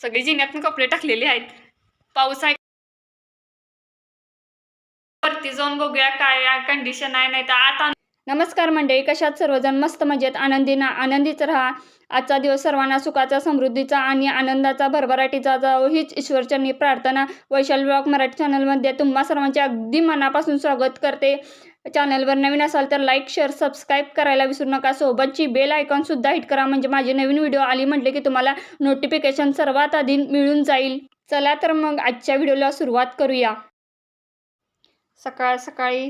सगळी जिन्यातून कपडे टाकलेले आहेत. पाऊस आहे. वरती जाऊन बघूया काय कंडिशन आहे नाही तर आता नमस्कार मंडळी कशात सर्वजण मस्त मजेत आनंदी ना आनंदीच राहा. आजचा दिवस सर्वांना सुखाचा समृद्धीचा आणि आनंदाचा भरभराटीचा जावो हीच ईश्वरचरणी प्रार्थना. वैशाल ब्लॉग मराठी चॅनलमध्ये तुम्हा सर्वांचे अगदी मनापासून स्वागत करते. चॅनलवर नवीन असाल तर लाईक शेअर सबस्क्राईब करायला विसरू नका. सोबतची बेल आयकॉनसुद्धा हिट करा. म्हणजे माझी नवीन व्हिडिओ आली म्हटले की तुम्हाला नोटिफिकेशन सर्वात आधी मिळून जाईल. चला तर मग आजच्या व्हिडिओला सुरुवात करूया. सकाळ सकाळी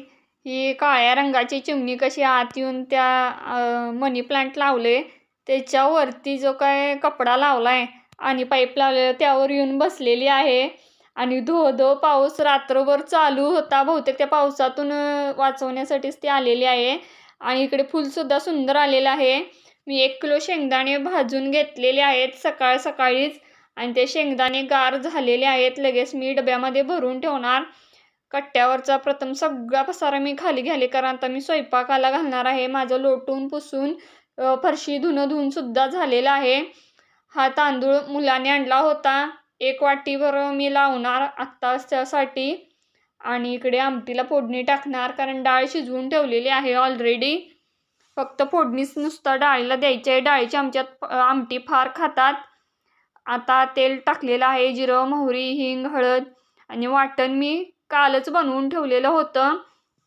ही काळ्या रंगाची चिमणी कशी आत येऊन त्या मनी प्लांट लावले त्याच्यावरती जो काय कपडा लावला आहे आणि पाईप लावलेला त्यावर येऊन बसलेली आहे. आणि धो धो पाऊस रात्रभर चालू होता. बहुतेक त्या पावसातून वाचवण्यासाठीच ती आलेली आहे. आणि इकडे फुलसुद्धा सुंदर आलेलं आहे. मी एक किलो शेंगदाणे भाजून घेतलेले आहेत सकाळ सकाळीच. आणि ते शेंगदाणे गार झालेले आहेत. लगेच मी डब्यामध्ये भरून ठेवणार. कट्ट्यावरचा प्रथम सगळा पसारा मी खाली घ्याले कारण आता मी स्वयंपाकाला घालणार आहे. माझं लोटून पुसून फरशी धुणं धुवून सुद्धा झालेला आहे. हा तांदूळ मुलाने आणला होता. एक वाटीभर मी लावणार आत्ताच्यासाठी आणि इकडे आमटीला फोडणी टाकणार कारण डाळ शिजवून ठेवलेली आहे ऑलरेडी फक्त फोडणीच नुसतं डाळीला द्यायची आहे. डाळीची आमच्यात आमटी फार खातात. आता तेल टाकलेलं आहे जिरं मोहरी हिंग हळद आणि वाटण मी कालच बनवून ठेवलेलं होतं.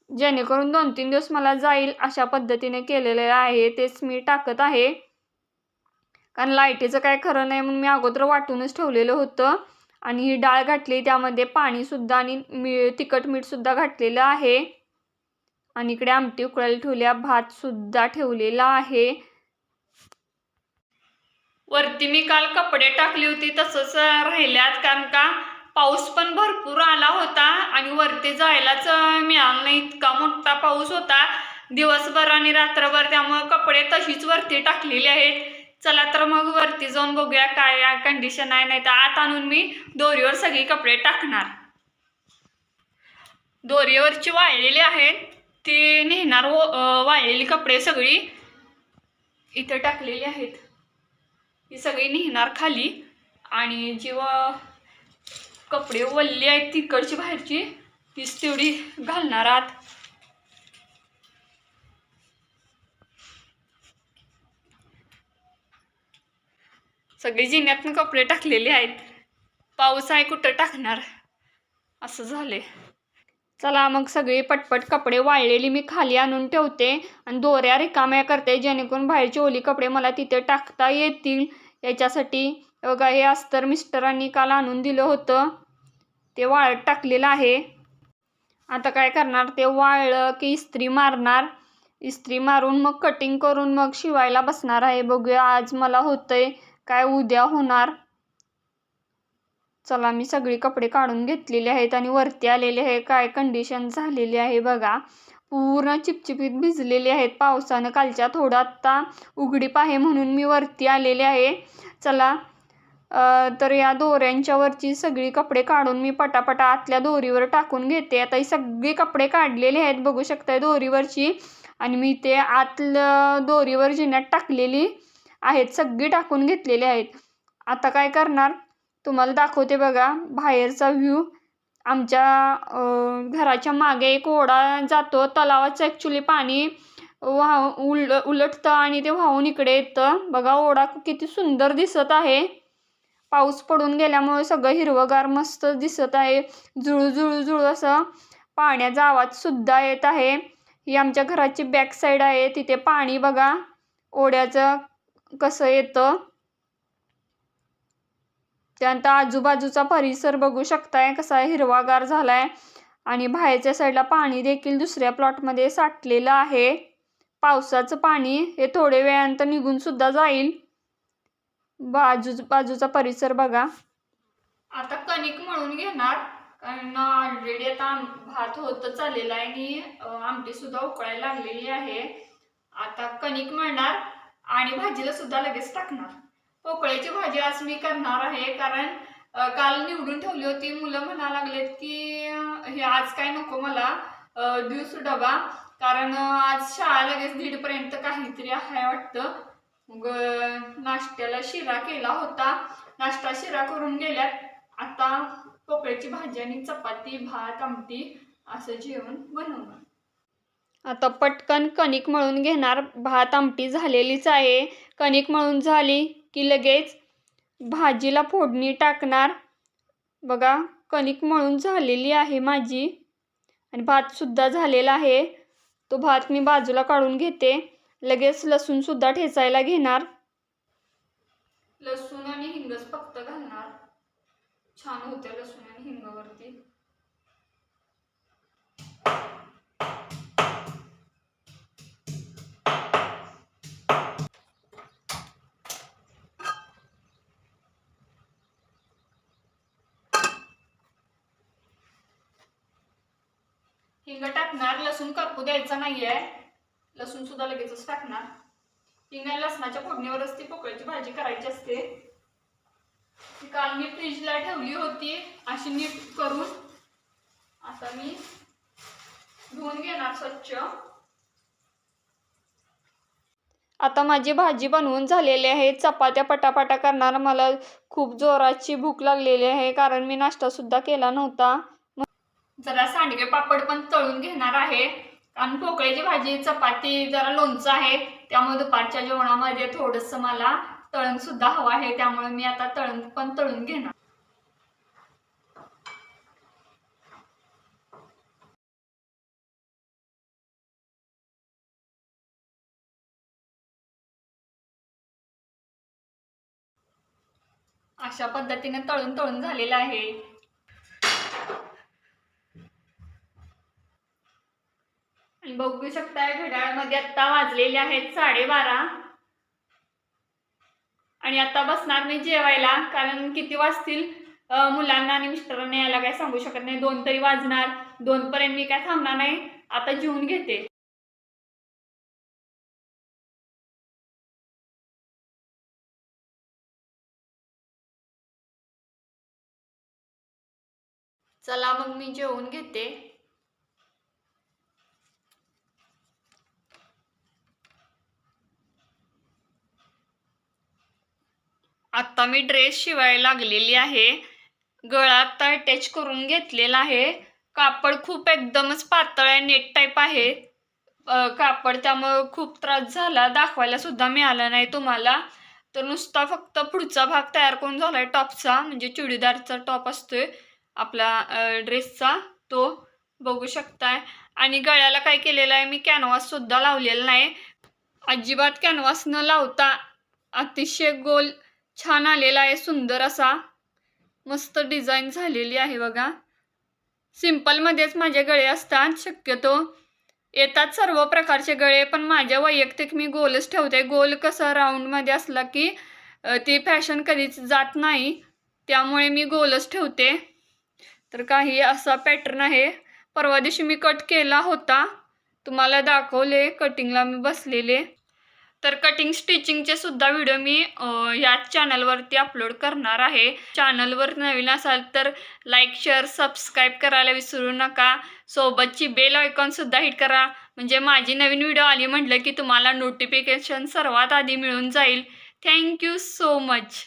जेणेकरून दोन तीन दिवस मला जाईल अशा पद्धतीने केलेलं आहे. तेच मी टाकत आहे. कारण लाईटीचं काय खरं नाही म्हणून मी अगोदर वाटूनच ठेवलेलं होतं. आणि ही डाळ घातली त्यामध्ये पाणीसुद्धा आणि मी तिखट मीठसुद्धा घातलेलं आहे. आणि इकडे आमटी उकळायला ठेवल्या भातसुद्धा ठेवलेला आहे. वरती मी काल कपडे टाकली होती तसंच राहिल्यात कारण का पाऊस पण भरपूर आला होता आणि वरती जायलाच मिळालं नाही इतका मोठा पाऊस होता. दिवसभर आणि रात्रभर त्यामुळं कपडे तशीच वरती टाकलेली आहेत. चला तर मग वरती जाऊन बघूया काय कंडिशन आहे नाही तर आत आणून मी दोरीवर सगळी कपडे टाकणार. दोरीवरची वाळलेली आहेत ती नेणार हो, व वाळलेली कपडे सगळी इथं टाकलेली आहेत. ही सगळी नेणार खाली आणि जेव्हा कपडे वल्ली आहेत तिकडची बाहेरची तीच तेवढी घालणार आत. सगळी जिन्यातून कपडे टाकलेले आहेत. पाऊस आहे कुठं टाकणार? असं झाले चला मग सगळी पटपट कपडे वाळलेली मी खाली आणून ठेवते आणि दोऱ्या रिकाम्या करते जेणेकरून बाहेरची ओली कपडे मला तिथे टाकता येतील. याच्यासाठी बघा हे अस्तर मिस्टरांनी काल आणून दिलं होतं. ते वाळत टाकलेलं आहे. आता काय करणार? ते वाळलं की इस्त्री मारणार. इस्त्री मारून मग कटिंग करून मग शिवायला बसणार आहे. बघूया आज मला होतंय काय उद्या होणार? चला मी सगळी कपडे काढून घेतलेले आहेत आणि वरती आलेले आहे काय कंडिशन झालेली आहे बघा. पूर्ण चिपचिपीत भिजलेले आहेत. पावसानं कालच्या थोडं आत्ता उघडीप आहे म्हणून मी वरती आलेले आहे. चला तर या दोऱ्यांच्या वरची सगळी कपडे काढून मी पटापटा आतल्या दोरीवर टाकून घेते. आता ही सगळी कपडे काढलेले आहेत. बघू शकताय दोरीवरची. आणि मी ते आतलं दोरीवर जिन्यात टाकलेली. आहेत सगळी टाकून घेतलेली आहेत. आता काय करणार? तुम्हाला दाखवते बघा बाहेरचा व्ह्यू आमच्या घराच्या मागे एक ओढा जातो. तलावाचं ॲक्च्युली पाणी वाह उल उलटतं आणि ते वाहून इकडे येतं. बघा ओढा किती सुंदर दिसत आहे. पाऊस पडून गेल्यामुळे सगळं हिरवंगार मस्त दिसत आहे. जुळू जुळू जुळू असं पाण्याचा आवाजसुद्धा येत आहे. ही आमच्या घराची बॅक साईड आहे. तिथे पाणी बघा. ओढ्याचं कसं येतं? त्यानंतर आजूबाजूचा परिसर बघू शकताय कसा हिरवागार झालाय. आणि बाहेरच्या साईडला पाणी देखील दुसऱ्या प्लॉटमध्ये साठलेलं आहे. पावसाचं पाणी हे थोडे वेळानंतर निघून सुद्धा जाईल. बाजू बाजूचा परिसर बघा. आता कणिक मळून घेणार. कारण ऑलरेडी आता भात होत चाललेला आहे आणि आमटी सुद्धा उकळायला लागलेली आहे. आता कणिक मळणार. आणि भाजीला सुद्धा लगेच टाकणार. पोकळ्याची भाजी आज मी करणार आहे कारण काल निवडून ठेवली होती. मुलं म्हणा लागलेत की हे आज काय नको मला दिवस डबा. कारण आज शाळा लगेच दीडपर्यंत काहीतरी आहे वाटतं. मग नाश्त्याला शिरा केला होता. नाश्ता शिरा करून गेल्यात. आता पोकळ्याची भाजी आणि चपाती भात आमटी असं जेवण बनवणार. आता पटकन कणिक मळून घेणार. भात आमटी झालेलीच आहे. कणिक मळून झाली की लगेच भाजीला फोडणी टाकणार. बघा कणिक मळून झालेली आहे माझी. आणि भातसुद्धा झालेला आहे. तो भात मी बाजूला काढून घेते. लगेच लसूणसुद्धा ठेचायला घेणार. लसूण आणि हिंगच फक्त घालणार. छान होते लसूण आणि हिंगावरती हिंग टाकणार लसूण करपू द्यायचा नाहीये. लसूण सुद्धा लगेचच टाकणार. हिंग लसणाच्या फोडणीवरच ती पोकळ्याची भाजी करायची असते. ती काल मी फ्रीजला ठेवली होती अशी नीट करून. आता मी धुवून घेणार स्वच्छ. आता माझी भाजी बनवून झालेली आहे. चपात्या पटापटा करणार. मला खूप जोराची भूक लागलेली आहे कारण मी नाश्ता सुद्धा केला नव्हता. जरा सांडगे पापड पण तळून घेणार आहे. आणि पोकळ्याची भाजी चपाती जरा लोणचं आहे. त्यामुळे दुपारच्या जेवणामध्ये थोडंसं मला तळण सुद्धा हवं आहे. त्यामुळे मी आता तळण पण तळून घेणार. अशा पद्धतीने तळून तळून झालेलं आहे. बघू शकताय घड्याळमध्ये आत्ता वाजलेले आहेत साडेबारा. आणि आता बसणार मी जेवायला कारण किती वाजतील? मुलांना आणि मिस्टरांना यायला काय सांगू शकत नाही. दोन तरी वाजणार. दोन पर्यंत मी काय थांबणार नाही. आता जेवून घेते. चला मग मी जेवून घेते. आत्ता मी ड्रेस शिवायला लागलेली आहे. गळा आता अटॅच करून घेतलेला आहे. कापड खूप एकदमच पातळ आहे नेट टाईप आहे. कापड त्यामुळं खूप त्रास झाला. दाखवायला सुद्धा मिळाला नाही तुम्हाला. तर नुसता फक्त पुढचा भाग तयार करून झाला आहे टॉपचा म्हणजे चुडीदारचा टॉप असतोय आपला ड्रेसचा तो बघू शकताय. आणि गळ्याला काय केलेलं आहे मी कॅनव्हास सुद्धा लावलेला नाही. अजिबात कॅनव्हास न लावता अतिशय गोल छान आलेला आहे सुंदर असा मस्त डिझाईन झालेली आहे बघा. सिम्पलमध्येच माझे गळे असतात शक्यतो येतात सर्व प्रकारचे गळे पण माझ्या वैयक्तिक मी गोलच ठेवते. गोल कसं राऊंडमध्ये असला की ती फॅशन कधीच जात नाही त्यामुळे मी गोलच ठेवते. तर काही असा पॅटर्न आहे. परवा दिवशी मी कट केला होता. तुम्हाला दाखवले कटिंगला मी बसलेले. तर कटिंग स्टिचिंगचे सुद्धा व्हिडिओ मी याच चॅनलवरती अपलोड करणार आहे. चॅनलवर नवीन असाल तर लाईक शेअर सबस्क्राईब करायला विसरू नका. सोबतची बेल आयकॉनसुद्धा हिट करा. म्हणजे माझी नवीन व्हिडिओ आली म्हटलं की तुम्हाला नोटिफिकेशन सर्वात आधी मिळून जाईल. Thank you so much